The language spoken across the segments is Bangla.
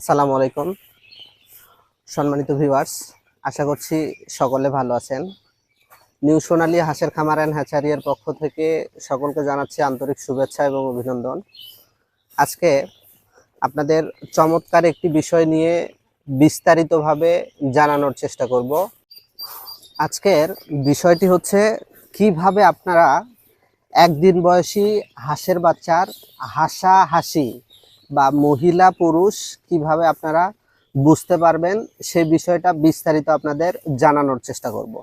আসসালামু আলাইকুম। সম্মানিত ভিউয়ার্স আশা করছি সকলে ভালো আছেন। নিউ সোনালী হাঁসের খামার অ্যান্ড হ্যাচারিয়ার পক্ষ থেকে সকলকে জানাচ্ছি আন্তরিক শুভেচ্ছা এবং অভিনন্দন। আজকে আপনাদের চমৎকার একটি বিষয় নিয়ে বিস্তারিতভাবে জানানোর চেষ্টা করব। আজকের বিষয়টি হচ্ছে, কীভাবে আপনারা একদিন বয়সী হাঁসের বাচ্চার হাসা হাসি বা মহিলা পুরুষ কীভাবে আপনারা বুঝতে পারবেন, সে বিষয়টা বিস্তারিত আপনাদের জানানোর চেষ্টা করব।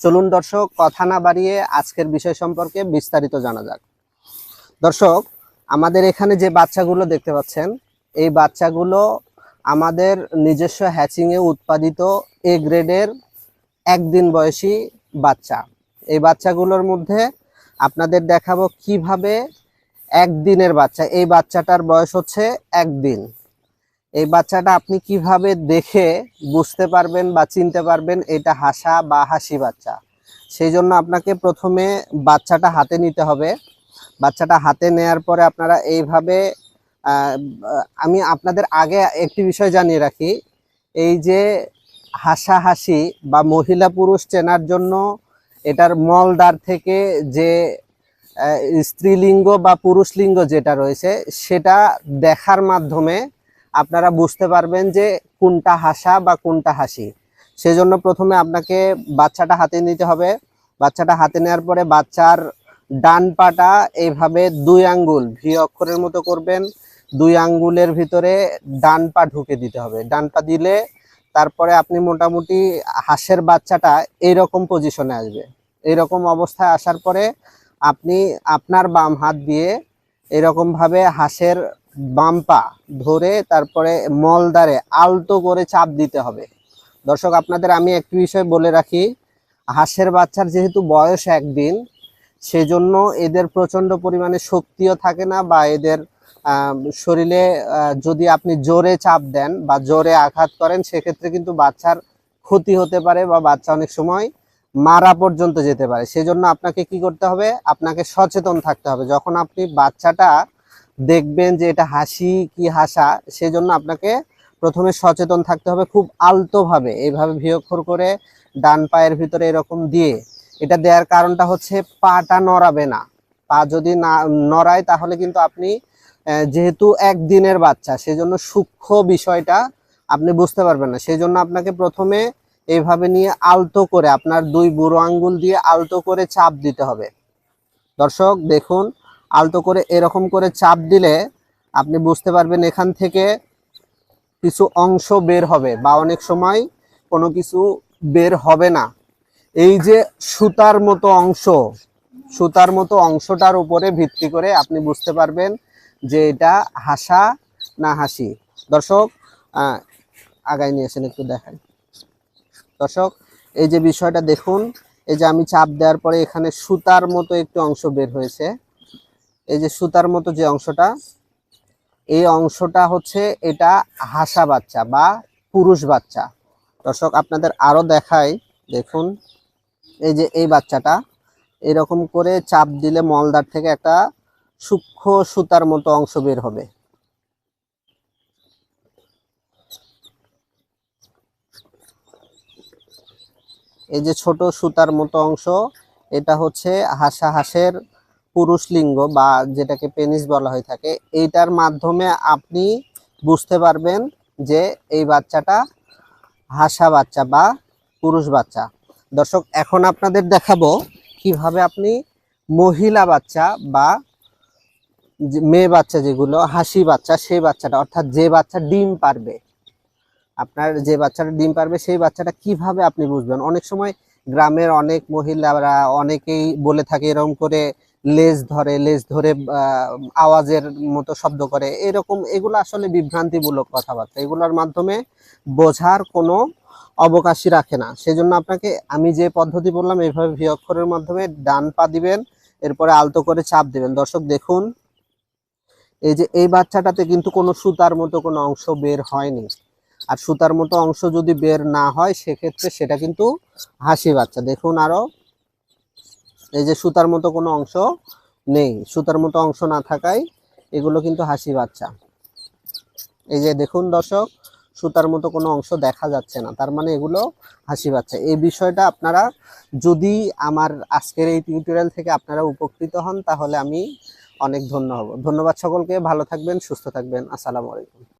চলুন দর্শক, কথা না বাড়িয়ে আজকের বিষয় সম্পর্কে বিস্তারিত জানা যাক। দর্শক, আমাদের এখানে যে বাচ্চাগুলো দেখতে পাচ্ছেন, এই বাচ্চাগুলো আমাদের নিজস্ব হ্যাচিংয়ে উৎপাদিত এ গ্রেডের একদিন বয়সী বাচ্চা। এই বাচ্চাগুলোর মধ্যে আপনাদের দেখাবো কীভাবে একদিনের বাচ্চা। এই বাচ্চাটার বয়স হচ্ছে একদিন। এই বাচ্চাটা আপনি কীভাবে দেখে বুঝতে পারবেন বা চিনতে পারবেন এটা হাসা বা হাসি বাচ্চা? সেই জন্য আপনাকে প্রথমে বাচ্চাটা হাতে নিতে হবে। বাচ্চাটা হাতে নেয়ার পরে আপনারা এইভাবে আমি আপনাদের আগে একটি বিষয় জানিয়ে রাখি। এই যে হাসা হাসি বা মহিলা পুরুষ চেনার জন্য এটার মলদার থেকে যে স্ত্রীলিঙ্গ বা পুরুষলিঙ্গ যেটা রয়েছে, সেটা দেখার মাধ্যমে আপনারা বুঝতে পারবেন যে কোনটা হাসা বা কোনটা হাসি। সেজন্য প্রথমে আপনাকে বাচ্চাটা হাতে নিতে হবে। বাচ্চাটা হাতে নেওয়ার পরে বাচ্চার ডান পাটা এইভাবে দুই আঙ্গুল ভি অক্ষরের মতো করবেন, দুই আঙ্গুলের ভিতরে ডান পা ঢুকে দিতে হবে। ডান পা দিলে তারপরে আপনি মোটামুটি হাঁসের বাচ্চাটা এইরকম পজিশনে আসবে। এইরকম অবস্থায় আসার পরে আপনি আপনার বাম হাত দিয়ে এরকম ভাবে হাঁসের বাম পা ধরে তারপরে মলদারে আলতো করে চাপ দিতে হবে। দর্শক, আপনাদের আমি একটি বিষয় বলে রাখি, হাঁসের বাচ্চার যেহেতু বয়স একদিন, সেজন্য এদের প্রচণ্ড পরিমাণে শক্তিও থাকে না বা এদের শরীরে যদি আপনি জোরে চাপ দেন বা জোরে আঘাত করেন, সেক্ষেত্রে কিন্তু বাচ্চার ক্ষতি হতে পারে বা বাচ্চা অনেক সময় মারা পর্যন্ত যেতে পারে। সেজন্য আপনাকে কি করতে হবে? আপনাকে সচেতন থাকতে হবে। যখন আপনি বাচ্চাটা দেখবেন যে এটা হাসি কি হাসা, সেজন্য আপনাকে প্রথমে সচেতন থাকতে হবে খুব আলতোভাবে। এইভাবে ভিয়ক্ষর করে ডান পায়ের ভিতরে এরকম দিয়ে, এটা দেওয়ার কারণটা হচ্ছে পাটা নড়াবে না। পা যদি না নড়ায়, তাহলে কিন্তু আপনি যেহেতু একদিনের বাচ্চা, সেজন্য সূক্ষ্ম বিষয়টা আপনি বুঝতে পারবেন না। সেজন্য আপনাকে প্রথমে এইভাবে নিয়ে আলতো করে আপনার দুই বুড়ো আঙ্গুল দিয়ে আলতো করে চাপ দিতে হবে। দর্শক, দেখুন, আলতো করে এরকম করে চাপ দিলে আপনি বুঝতে পারবেন এখান থেকে কিছু অংশ বের হবে বা অনেক সময় কোনো কিছু বের হবে না। এই যে সুতার মতো অংশ, সুতার মতো অংশটার উপরে ভিত্তি করে আপনি বুঝতে পারবেন যে এটা হাসা না হাসি। দর্শক আগায় নিয়ে আসেন, একটু দেখাই। দর্শক, এই যে বিষয়টা দেখুন, এই যে আমি চাপ দেওয়ার পরে এখানে সুতার মতো একটু অংশ বের হয়েছে। এই যে সুতার মতো যে অংশটা, এই অংশটা হচ্ছে এটা হাসা বাচ্চা বা পুরুষ বাচ্চা। দর্শক, আপনাদের আরও দেখাই, দেখুন, এই যে এই বাচ্চাটা, এরকম করে চাপ দিলে মলদার থেকে একটা সূক্ষ্ম সুতার মতো অংশ বের হবে। এই যে ছোট সুতার মতো অংশ, এটা হচ্ছে হাসা হাঁসের পুরুষ লিঙ্গ বা যেটাকে পেনিস বলা হয়ে থাকে। এইটার মাধ্যমে আপনি বুঝতে পারবেন যে এই বাচ্চাটা হাসা বাচ্চা বা পুরুষ বাচ্চা। দর্শক, এখন আপনাদের দেখাবো কীভাবে আপনি মহিলা বাচ্চা বা মেয়ে বাচ্চা যেগুলো, হাসি বাচ্চা, সেই বাচ্চাটা, অর্থাৎ যে বাচ্চা ডিম পারবে আপনার যে বাচ্চাটা ডিম পারবে, সেই বাচ্চাটা কীভাবে আপনি বুঝবেন? অনেক সময় গ্রামের অনেক মহিলারা অনেকেই বলে থাকে, এরকম করে লেজ ধরে লেজ ধরে আওয়াজের মতো শব্দ করে। এরকম, এগুলো আসলে বিভ্রান্তিমূলক কথাবার্তা। এগুলোর মাধ্যমে বোঝার কোনো অবকাশই রাখে না। সেজন্য আপনাকে, আমি যে পদ্ধতি বললাম, এইভাবে ভি অক্ষরের মাধ্যমে ডান পা দিবেন, এরপরে আলতো করে চাপ দিবেন। দর্শক, দেখুন, এই যে, এই বাচ্চাটাতে কিন্তু কোনো সুতার মতো কোনো অংশ বের হয়নি। আর সুতার মতো অংশ যদি বের না হয়, সেক্ষেত্রে সেটা কিন্তু হাসি বাচ্চা। দেখুন আরও, এই যে সুতার মতো কোনো অংশ নেই, সুতার মতো অংশ না থাকায় এগুলো কিন্তু হাসি বাচ্চা। এই যে দেখুন দর্শক, সুতার মতো কোনো অংশ দেখা যাচ্ছে না, তার মানে এগুলো হাসি বাচ্চা। এই বিষয়টা আপনারা যদি আমার আজকের এই টিউটোরিয়াল থেকে আপনারা উপকৃত হন, তাহলে আমি অনেক ধন্য হব। ধন্যবাদ সকলকে, ভালো থাকবেন, সুস্থ থাকবেন, আসসালামু আলাইকুম।